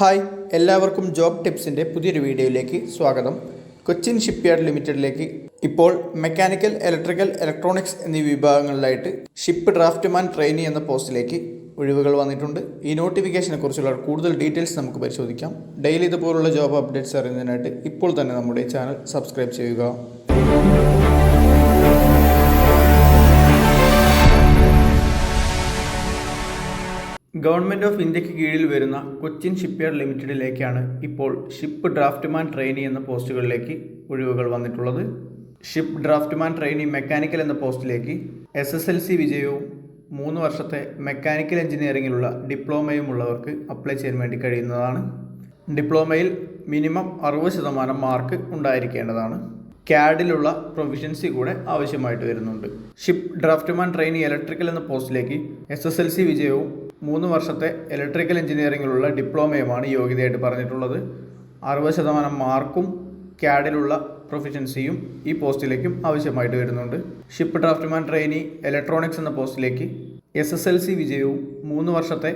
Hi എല്ലാവർക്കും job ടിപ്സിന്റെ പുതിയൊരു വീഡിയോയിലേക്ക് സ്വാഗതം. കൊച്ചിൻ ഷിപ്പ്യാർഡ് ലിമിറ്റഡിലേക്ക് ഇപ്പോൾ മെക്കാനിക്കൽ ഇലക്ട്രിക്കൽ ഇലക്ട്രോണിക്സ് എന്നീ വിഭാഗങ്ങളിലായിട്ട് ഷിപ്പ് ഡ്രാഫ്റ്റ്മാൻ ട്രെയിനി എന്ന പോസ്റ്റിലേക്ക് ഒഴിവുകൾ വന്നിട്ടുണ്ട്. ഈ നോട്ടിഫിക്കേഷനെ കുറിച്ചുള്ള കൂടുതൽ ഡീറ്റെയിൽസ് നമുക്ക് പരിശോധിക്കാം. ഡെയിലി ഇതുപോലുള്ള ജോബ് അപ്ഡേറ്റ്സ് അറിയുന്നതിനായിട്ട് ഇപ്പോൾ തന്നെ നമ്മുടെ ചാനൽ സബ്സ്ക്രൈബ് ചെയ്യുക. ഗവൺമെന്റ് ഓഫ് ഇന്ത്യയ്ക്ക് കീഴിൽ വരുന്ന കൊച്ചിൻ ഷിപ്പ്യാർഡ് ലിമിറ്റഡിലേക്കാണ് ഇപ്പോൾ ഷിപ്പ് ഡ്രാഫ്റ്റ്മാൻ ട്രെയിനി എന്ന പോസ്റ്റുകളിലേക്ക് ഒഴിവുകൾ വന്നിട്ടുള്ളത്. ഷിപ്പ് ഡ്രാഫ്റ്റ്മാൻ ട്രെയിനി മെക്കാനിക്കൽ എന്ന പോസ്റ്റിലേക്ക് എസ് എസ് എൽ സി വിജയവും മൂന്ന് വർഷത്തെ മെക്കാനിക്കൽ എഞ്ചിനീയറിംഗിലുള്ള ഡിപ്ലോമയും ഉള്ളവർക്ക് അപ്ലൈ ചെയ്യാൻ വേണ്ടി കഴിയുന്നതാണ്. ഡിപ്ലോമയിൽ മിനിമം അറുപത് ശതമാനം മാർക്ക് ഉണ്ടായിരിക്കേണ്ടതാണ്. ക്യാഡിലുള്ള പ്രൊവിഷൻസി കൂടെ ആവശ്യമായിട്ട് വരുന്നുണ്ട്. ഷിപ്പ് ഡ്രാഫ്റ്റ്മാൻ ട്രെയിനി ഇലക്ട്രിക്കൽ എന്ന പോസ്റ്റിലേക്ക് എസ് എസ് എൽ സി വിജയവും മൂന്ന് വർഷത്തെ ഇലക്ട്രിക്കൽ എഞ്ചിനീയറിംഗിലുള്ള ഡിപ്ലോമയുമാണ് യോഗ്യതയായിട്ട് പറഞ്ഞിട്ടുള്ളത്. അറുപത് ശതമാനം മാർക്കും ക്യാഡിലുള്ള പ്രൊഫിഷ്യൻസിയും ഈ പോസ്റ്റിലേക്കും ആവശ്യമായിട്ട് വരുന്നുണ്ട്. ഷിപ്പ് ഡ്രാഫ്റ്റ്മാൻ ട്രെയിനി ഇലക്ട്രോണിക്സ് എന്ന പോസ്റ്റിലേക്ക് എസ് എസ് എൽ സി വിജയവും മൂന്ന് വർഷത്തെ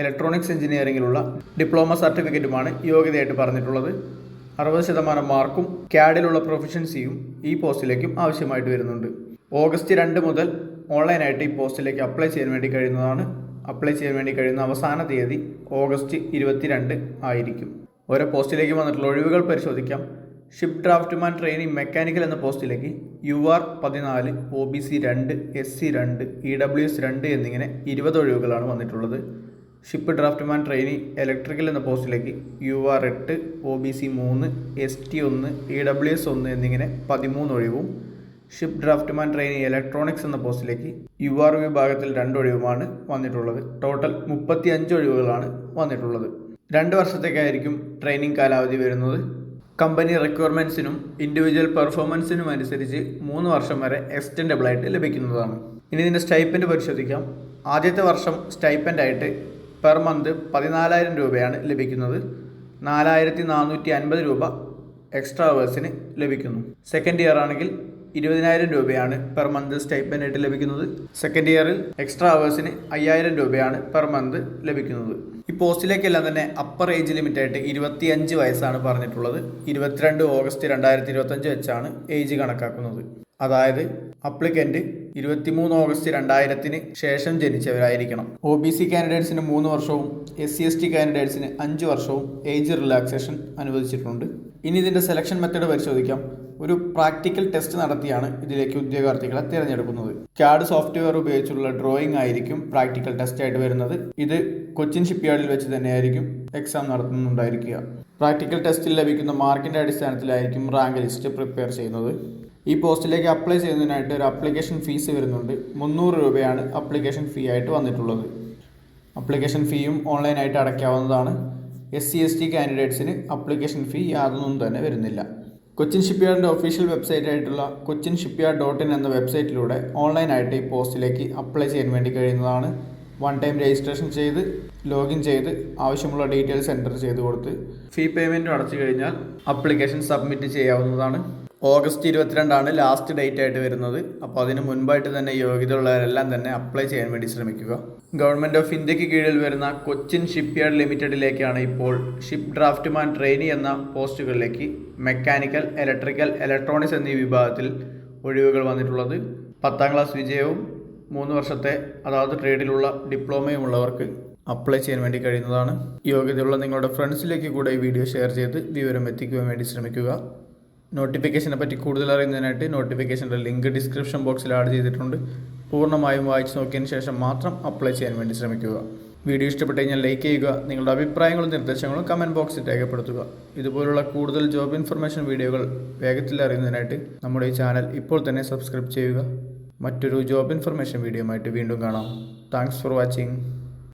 ഇലക്ട്രോണിക്സ് എഞ്ചിനീയറിംഗിലുള്ള ഡിപ്ലോമ സർട്ടിഫിക്കറ്റുമാണ് യോഗ്യതയായിട്ട് പറഞ്ഞിട്ടുള്ളത്. അറുപത് ശതമാനം മാർക്കും ക്യാഡിലുള്ള പ്രൊഫിഷ്യൻസിയും ഈ പോസ്റ്റിലേക്കും ആവശ്യമായിട്ട് വരുന്നുണ്ട്. ഓഗസ്റ്റ് രണ്ട് മുതൽ ഓൺലൈനായിട്ട് ഈ പോസ്റ്റിലേക്ക് അപ്ലൈ ചെയ്യാൻ വേണ്ടി കഴിയുന്നതാണ് അപ്ലൈ ചെയ്യാൻ വേണ്ടി കഴിയുന്ന അവസാന തീയതി ഓഗസ്റ്റ് ഇരുപത്തിരണ്ട് ആയിരിക്കും. ഓരോ പോസ്റ്റിലേക്ക് വന്നിട്ടുള്ള ഒഴിവുകൾ പരിശോധിക്കാം. ഷിപ്പ് ഡ്രാഫ്റ്റ്മാൻ ട്രെയിനിങ് മെക്കാനിക്കൽ എന്ന പോസ്റ്റിലേക്ക് യു ആർ പതിനാല് ഒ ബി സി രണ്ട് എസ് സി രണ്ട് ഇ ഡബ്ല്യു എസ് രണ്ട് എന്നിങ്ങനെ ഇരുപത് ഒഴിവുകളാണ് വന്നിട്ടുള്ളത്. ഷിപ്പ് ഡ്രാഫ്റ്റ്മാൻ ട്രെയിനിങ് ഇലക്ട്രിക്കൽ എന്ന പോസ്റ്റിലേക്ക് യു ആർ എട്ട് ഒ ബി സി മൂന്ന് എസ് ടി ഒന്ന് ഇ ഡബ്ല്യു എസ് ഒന്ന് എന്നിങ്ങനെ പതിമൂന്ന് ഒഴിവും. ഷിപ്പ് ഡ്രാഫ്റ്റ്മാൻ ട്രെയിനി ഇലക്ട്രോണിക്സ് എന്ന പോസ്റ്റിലേക്ക് യു ആർ വിഭാഗത്തിൽ രണ്ട് ഒഴിവുമാണ് വന്നിട്ടുള്ളത്. ടോട്ടൽ മുപ്പത്തി അഞ്ച് ഒഴിവുകളാണ് വന്നിട്ടുള്ളത്. രണ്ട് വർഷത്തേക്കായിരിക്കും ട്രെയിനിങ് കാലാവധി വരുന്നത്. കമ്പനി റിക്വയർമെന്റ്സിനും ഇൻഡിവിജ്വൽ പെർഫോമൻസിനും അനുസരിച്ച് മൂന്ന് വർഷം വരെ എക്സ്റ്റൻഡബിൾ ആയിട്ട് ലഭിക്കുന്നതാണ്. ഇനി ഇതിന്റെ സ്റ്റൈപ്പൻഡ് പരിശോധിക്കാം. ആദ്യത്തെ വർഷം സ്റ്റൈപ്പൻഡ് ആയിട്ട് പെർ മന്ത് പതിനാലായിരം രൂപയാണ് ലഭിക്കുന്നത്. നാലായിരത്തി നാനൂറ്റി അൻപത് രൂപ എക്സ്ട്രാ അവേഴ്സിന് ലഭിക്കുന്നു. സെക്കൻഡ് ഇയർ ആണെങ്കിൽ ഇരുപതിനായിരം രൂപയാണ് പെർ മന്ത് സ്റ്റൈപ്പൻഡ് ആയിട്ട് ലഭിക്കുന്നത്. സെക്കൻഡ് ഇയറിൽ എക്സ്ട്രാ അവേഴ്സിന് അയ്യായിരം രൂപയാണ് പെർ മന്ത് ലഭിക്കുന്നത്. ഈ പോസ്റ്റിലേക്കെല്ലാം തന്നെ അപ്പർ ഏജ് ലിമിറ്റ് ആയിട്ട് ഇരുപത്തിയഞ്ച് വയസ്സാണ് പറഞ്ഞിട്ടുള്ളത്. ഇരുപത്തിരണ്ട് ഓഗസ്റ്റ് രണ്ടായിരത്തി ഇരുപത്തഞ്ച് വെച്ചാണ് ഏജ് കണക്കാക്കുന്നത്. അതായത് അപ്ലിക്കന്റ് ഇരുപത്തിമൂന്ന് ഓഗസ്റ്റ് രണ്ടായിരത്തിന് ശേഷം ജനിച്ചവരായിരിക്കണം. ഒ ബി സി കാൻഡിഡേറ്റ്സിന് മൂന്ന് വർഷവും എസ് സി എസ് ടി കാൻഡിഡേറ്റ്സിന് അഞ്ച് വർഷവും ഏജ് റിലാക്സേഷൻ അനുവദിച്ചിട്ടുണ്ട്. ഇനി ഇതിന്റെ സെലക്ഷൻ മെത്തേഡ് പരിശോധിക്കാം. ഒരു പ്രാക്ടിക്കൽ ടെസ്റ്റ് നടത്തിയാണ് ഇതിലേക്ക് ഉദ്യോഗാർത്ഥികളെ തിരഞ്ഞെടുക്കുന്നത്. ക്യാഡ് സോഫ്റ്റ്വെയർ ഉപയോഗിച്ചുള്ള ഡ്രോയിങ് ആയിരിക്കും പ്രാക്ടിക്കൽ ടെസ്റ്റ് ആയിട്ട് വരുന്നത്. ഇത് കൊച്ചിൻ ഷിപ്പ്യാർഡിൽ വെച്ച് തന്നെയായിരിക്കും എക്സാം നടത്തുന്നുണ്ടായിരിക്കുക. പ്രാക്ടിക്കൽ ടെസ്റ്റിൽ ലഭിക്കുന്ന മാർക്കിന്റെ അടിസ്ഥാനത്തിലായിരിക്കും റാങ്ക് ലിസ്റ്റ് പ്രിപ്പയർ ചെയ്യുന്നത്. ഈ പോസ്റ്റിലേക്ക് അപ്ലൈ ചെയ്യുന്നതിനായിട്ട് ഒരു അപ്ലിക്കേഷൻ ഫീസ് വരുന്നുണ്ട്. മുന്നൂറ് രൂപയാണ് അപ്ലിക്കേഷൻ ഫീ ആയിട്ട് വന്നിട്ടുള്ളത്. അപ്ലിക്കേഷൻ ഫീയും ഓൺലൈനായിട്ട് അടയ്ക്കാവുന്നതാണ്. എസ് സി എസ് ടി കാൻഡിഡേറ്റ്സിന് അപ്ലിക്കേഷൻ ഫീ യാതൊന്നും തന്നെ വരുന്നില്ല. കൊച്ചിൻ ഷിപ്പ്യാർഡിന്റെ ഒഫീഷ്യൽ വെബ്സൈറ്റ് ആയിട്ടുള്ള കൊച്ചിൻ ഷിപ്പ്യാർഡ് ഡോട്ട് ഇൻ എന്ന വെബ്സൈറ്റിലൂടെ ഓൺലൈനായിട്ട് ഈ പോസ്റ്റിലേക്ക് അപ്ലൈ ചെയ്യാൻ വേണ്ടി കഴിയുന്നതാണ് വൺ ടൈം രജിസ്ട്രേഷൻ ചെയ്ത് ലോഗിൻ ചെയ്ത് ആവശ്യമുള്ള ഡീറ്റെയിൽസ് എന്റർ ചെയ്ത് കൊടുത്ത് ഫീ പേയ്മെന്റ് അടച്ചു കഴിഞ്ഞാൽ അപ്ലിക്കേഷൻ സബ്മിറ്റ് ചെയ്യാവുന്നതാണ്. ഓഗസ്റ്റ് ഇരുപത്തിരണ്ടാണ് ലാസ്റ്റ് ഡേറ്റ് ആയിട്ട് വരുന്നത്. അപ്പോൾ അതിന് മുൻപായിട്ട് തന്നെ യോഗ്യത യോഗ്യതയുള്ളവരെല്ലാം തന്നെ അപ്ലൈ ചെയ്യാൻ വേണ്ടി ശ്രമിക്കുക. ഗവൺമെന്റ് ഓഫ് ഇന്ത്യയ്ക്ക് കീഴിൽ വരുന്ന കൊച്ചിൻ ഷിപ്പ്യാർഡ് ലിമിറ്റഡിലേക്കാണ് ഇപ്പോൾ ഷിപ്പ് ഡ്രാഫ്റ്റ്മാൻ ട്രെയിനി എന്ന പോസ്റ്റുകളിലേക്ക് മെക്കാനിക്കൽ ഇലക്ട്രിക്കൽ ഇലക്ട്രോണിക്സ് എന്നീ വിഭാഗത്തിൽ ഒഴിവുകൾ വന്നിട്ടുള്ളത്. പത്താം ക്ലാസ് വിജയവും മൂന്ന് വർഷത്തെ അതാത് ട്രേഡിലുള്ള ഡിപ്ലോമയും ഉള്ളവർക്ക് അപ്ലൈ ചെയ്യാൻ വേണ്ടി കഴിയുന്നതാണ്. യോഗ്യതയുള്ള നിങ്ങളുടെ ഫ്രണ്ട്സിലേക്ക് കൂടെ ഈ വീഡിയോ ഷെയർ ചെയ്ത് വിവരം എത്തിക്കുവാൻ വേണ്ടി ശ്രമിക്കുക. നോട്ടിഫിക്കേഷനെ പറ്റി കൂടുതൽ അറിയുന്നതിനായിട്ട് നോട്ടിഫിക്കേഷന്റെ ലിങ്ക് ഡിസ്ക്രിപ്ഷൻ ബോക്സിൽ ആഡ് ചെയ്തിട്ടുണ്ട്. പൂർണമായും വായിച്ചു നോക്കിയതിന് ശേഷം മാത്രം അപ്ലൈ ചെയ്യാൻ വേണ്ടി ശ്രമിക്കുക. വീഡിയോ ഇഷ്ടപ്പെട്ട് കഴിഞ്ഞാൽ ലൈക്ക് ചെയ്യുക നിങ്ങളുടെ അഭിപ്രായങ്ങളും നിർദ്ദേശങ്ങളും കമന്റ് ബോക്സിൽ രേഖപ്പെടുത്തുക. ഇതുപോലുള്ള കൂടുതൽ ജോബ് ഇൻഫർമേഷൻ വീഡിയോകൾ വേഗത്തിൽ അറിയുന്നതിനായിട്ട് നമ്മുടെ ഈ ചാനൽ ഇപ്പോൾ തന്നെ സബ്സ്ക്രൈബ് ചെയ്യുക. മറ്റൊരു ജോബ് ഇൻഫർമേഷൻ വീഡിയോ ആയിട്ട് വീണ്ടും കാണാം. Thanks for watching